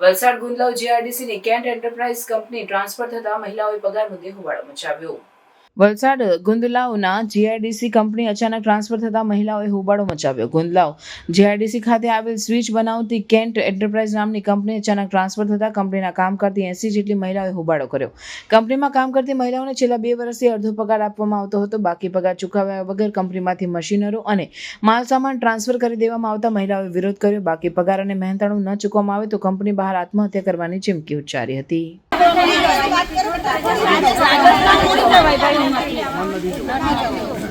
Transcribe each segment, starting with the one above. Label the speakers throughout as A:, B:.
A: વલસાડ ગુંદલાવ જીઆરડીસીની Kent enterprise company transfer થતા મહિલાઓએ પગાર મુદ્દે હોબાળો મચાવ્યો. વલસાડ ગુંદલાવના જીઆઈડીસી કંપની અચાનક ટ્રાન્સફર થતા મહિલાઓએ હોબાળો મચાવ્યો. ગુંદલાવ જીઆઈડીસી ખાતે આવેલ સ્વિચ બનાવતી કેન્ટ એન્ટરપ્રાઇઝ નામની કંપની અચાનક ટ્રાન્સફર થતા કંપનીના કામ કરતી એસી જેટલી મહિલાઓએ હોબાળો કર્યો. કંપનીમાં કામ કરતી મહિલાઓને છેલ્લા બે વર્ષથી અડધો પગાર આપવામાં આવતો હતો. બાકી પગાર ચૂકવ્યા વગર કંપનીમાંથી મશીનરો અને માલસામાન ટ્રાન્સફર કરી દેવામાં આવતા મહિલાઓએ વિરોધ કર્યો. બાકી પગાર અને મહેનતાણું ન ચૂકવામાં આવે તો કંપની બહાર આત્મહત્યા કરવાની ચીમકી ઉચ્ચારી હતી.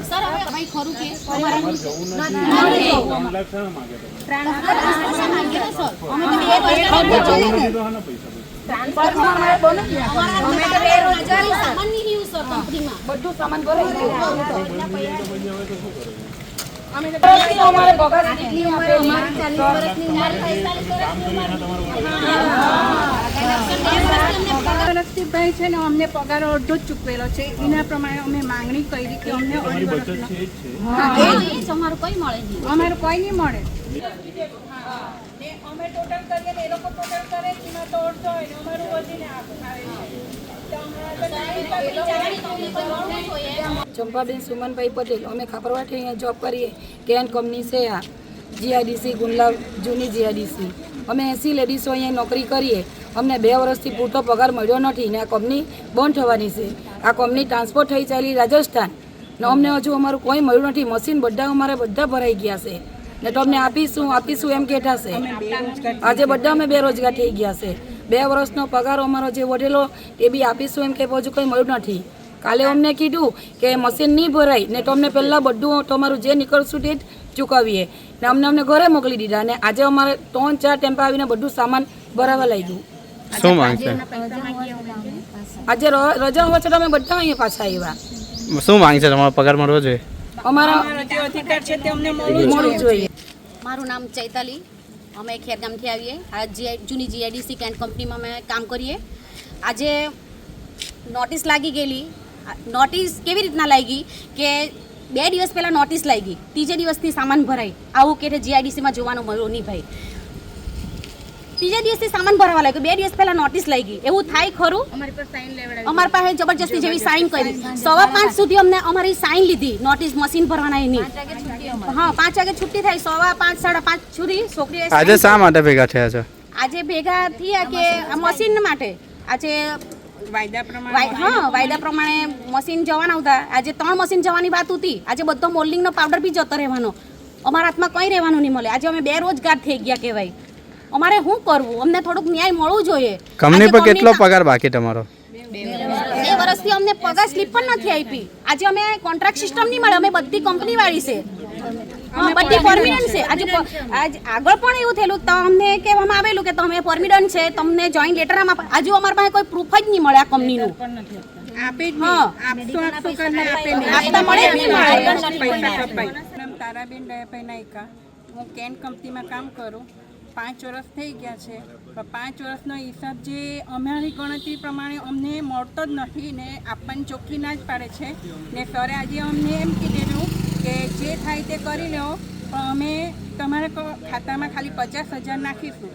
B: સર સામાન કે અમારા અમે તો
C: છે ને અમને પગાર અડધો જ ચૂકવેલો છે. એના પ્રમાણે અમે માંગણી કરી કે અમને
B: અમારું કઈ મળે નહીં.
C: અમારું કોઈ નહીં મળે. અમે ટોટલ કરીએ ને એ લોકો ટોટલ કરે એમાં તો અડધો હોય ને અમારું વધીને
D: ચંપાબેન સુમનભાઈ પટેલ અમે ખાપરવાઠી અહીંયા જોબ કરીએ. કેન કંપની છે આ. જીઆઈડીસી ગુંડલા જૂની જીઆઈડીસી અમે એસી લેડીઝો અહીંયા નોકરી કરીએ. અમને બે વર્ષથી પૂરતો પગાર મળ્યો નથી ને આ કંપની બંધ થવાની છે. આ કંપની ટ્રાન્સફર થઈ ચાલી રાજસ્થાન. ને અમને હજુ અમારું કોઈ મળ્યું નથી. મશીન બધા અમારે બધા ભરાઈ ગયા છે. ને તો અમને આપીશું આપીશું એમ કહેતા છે. આજે બધા અમે બેરોજગાર થઈ ગયા છે. બે વર્ષનો પગાર અમારો જે વઢેલો એ બી આપીશું એમ કે હજુ કંઈ મળ્યું નથી. કાલે અમને કીધું કે મશીન નહીં ભરાય ને તો અમને પહેલાં બધું તમારું જે નીકળશું તે ચૂકવીએ. ને અમને અમને ઘરે મોકલી દીધા ને આજે અમારે ત્રણ ચાર ટેમ્પા આવીને બધું સામાન ભરાવા લાગ્યું.
E: શું માંગ છે?
D: આજે રજા હોવા છતાં અમે બધા અહીંયા પાછા આવ્યા.
E: શું માંગ છે? તમારો પગાર મળવો જોઈએ?
D: અમારા
C: અધિકાર છે તે અમને મળવું
D: જોઈએ.
B: મારું નામ ચૈતાલી. અમે ખેરગામથી આવીએ. આ જૂની જીઆઈડીસી કેન્ટ કંપનીમાં અમે કામ કરીએ. આજે નોટિસ લાગી ગયેલી. નોટિસ કેવી રીતના લાગી કે બે દિવસ પહેલાં નોટિસ લાગી. ત્રીજે દિવસથી સામાન ભરાય આવું કે જીઆઈડીસીમાં જોવાનું મળ્યું નહીં ભાઈ. ત્રીજે દિવસથી સામાન ભરાવા લાગ્યો. બે દિવસ પહેલા નોટિસ લાગી એવું થાય ખરું? અમારી પાસે જબરજસ્તી જેવી સાઇન કરી. સવા પાંચ સુધી અમને અમારી સાઇન લીધી. નોટિસ મશીન ભરવાના એની. હા પાંચ વાગે છુટ્ટી થાય સવા પાંચ સાડા પાંચ સુધી છોકરી
E: આજે શા માટે ભેગા થયા છે?
B: આજે ભેગા થયા કે મશીન માટે? આજે
C: વાયદા પ્રમાણે
B: હા વાયદા પ્રમાણે મશીન જવાના હતા. આજે ત્રણ મશીન જવાની વાત હતી. આજે બધો મોલ્ડિંગનો પાવડર બી જતો રહેવાનો. અમારા હાથમાં કંઈ રહેવાનું નહીં મળે. આજે અમે બે રોજગાર થઈ ગયા કહેવાય. અમારે શું કરવું? અમને થોડુંક ન્યાય મળવું જોઈએ.
E: કંપની પર કેટલો પગાર બાકી તમારો?
B: બે વર્ષથી અમને પગાર સ્લીપ પણ નથી આપી. આજે અમે કોન્ટ્રાક્ટ સિસ્ટમ નહીં મળે અમે બધી કંપની વાળી છે બધી પરમિનન્ટ છે. આજે આજ આગળ પણ એવું થયેલું તો અમને કહેવામાં આવેલું કે તમે પરમિનન્ટ છે તમને જોઈન લેટર આમાં આજુ અમારા પાસે કોઈ પ્રૂફ જ નહીં મળે આ કંપનીનું.
C: આપે જ કરીને
B: આપતા મળે નહીં.
C: તારાબેન નાયકા હું કેન કંપનીમાં કામ કરું. પાંચ વર્ષ થઈ ગયા છે. પણ પાંચ વર્ષનો હિસાબ જે અમારી ગણતરી પ્રમાણે અમને મળતો જ નથી ને આપણને ચોખ્ખી ના જ પાડે છે. ને સરે આજે અમને એમ કીધેલું કે જે થાય તે કરી લો, પણ અમે તમારા ખાતામાં ખાલી પચાસ હજાર નાખીશું.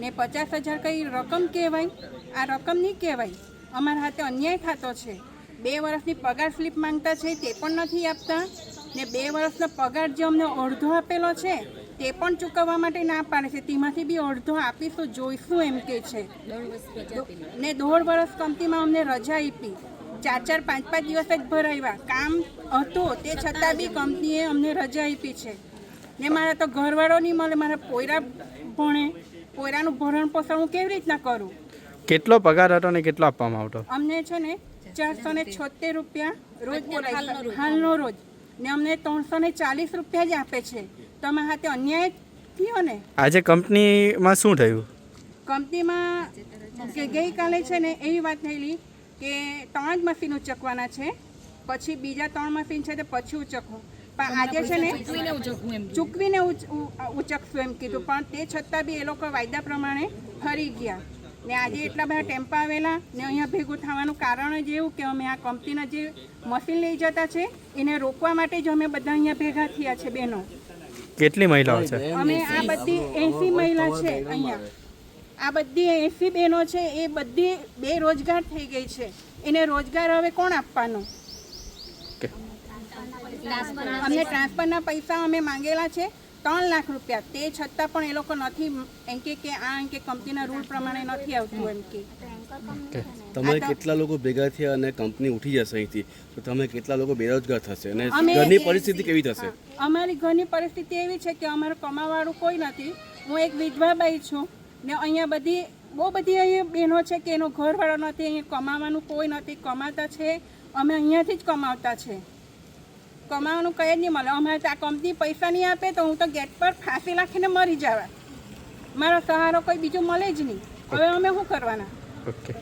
C: ને પચાસ હજાર કઈ રકમ કહેવાય? આ રકમ નહીં કહેવાય. અમારા હાથે અન્યાય થતો છે. બે વર્ષની પગાર સ્લીપ માંગતા છે તે પણ નથી આપતા. ને બે વર્ષનો પગાર જે અમને અડધો આપેલો છે તે પણ ચૂકવવા માટે ના પાડે છે. તેમાંથી બી અડધો આપીશું જોઈશું એમ કે છે. ને દોઢ વર્ષ કંપનીમાં અમને રજા આપી. ચાર ચાર પાંચ પાંચ દિવસ જ ભરાવ્યા કામ હતું તે છતાં બી કંપનીએ અમને રજા આપી છે. ને મારા તો ઘરવાળો નહીં મળે મારા પોયરા ભણે. પોયરાનું ભરણ પોષણ હું કેવી રીતના કરું?
E: કેટલો પગાર હતો ને કેટલો આપવામાં આવતો?
C: અમને છે ને ચારસો ને છોતેર રૂપિયા રોજ. હાલનો રોજ. ને અમને ત્રણસો ને ચાલીસ રૂપિયા જ આપે છે. તમે હાથે અન્યાય થયો ને?
E: આજે કંપનીમાં શું થયું?
C: કંપનીમાં કે ગઈકાલે છે ને એવી વાત થયેલી કે ત્રણ જ મશીન ઉચકવાના છે પછી બીજા ત્રણ મશીન છે તે પછી ઉચકવું. પણ આજે છે ને ચૂકવીને ઉચકશું એમ કીધું. પણ તે છતાં બી એ લોકો વાયદા પ્રમાણે ફરી ગયા. ને આજે એટલા બધા ટેમ્પા આવેલા ને અહીંયા ભેગું થવાનું કારણ જ એવું કે અમે આ કંપનીના જે મશીન લઈ જતા છે એને રોકવા માટે જ અમે બધા અહીંયા ભેગા થયા છે બહેનો
E: કેટલી મહિલાઓ છે?
C: અમે આ બધી એસી મહિલા છે અહીંયા. આ બધી એંસી બહેનો છે એ બધી બેરોજગાર થઈ ગઈ છે. એને રોજગાર હવે કોણ આપવાનો? અમને ટ્રાન્સફરના પૈસા અમે માંગેલા છે. ત્રણ લાખ રૂપિયા. તે છતાં પણ એ લોકો નથી એમ કે કે આ એમ કે કંપનીના રૂલ પ્રમાણે નથી આવતું એમ કે.
F: તમે કેટલા લોકો ભેગા થયા અને કંપની ઉઠી જશે અહીંથી? તો તમે કેટલા લોકો બેરોજગાર થશે? અને ઘરની પરિસ્થિતિ કેવી થશે?
C: અમારી ઘરની પરિસ્થિતિ એવી છે કે અમારું કમાવાળું કોઈ નથી. હું એક વિધવા બાઈ છું ને અહીંયા બધી બહુ બધી અહીંયા બહેનો છે કે એનો ઘરવાળો નથી અહીંયા કમાવાનું કોઈ નથી કમાતા છે. અમે અહીંયાથી જ કમાવતા છે. કમાવાનું કંઈ જ નહીં મળે. અમારે તો આ કંપની પૈસા નહીં આપે તો હું તો ગેટ પર ફાંસી નાખીને મરી જવા. મારો સહારો કોઈ બીજો મળે જ નહીં. હવે અમે શું કરવાના?
E: ઓકે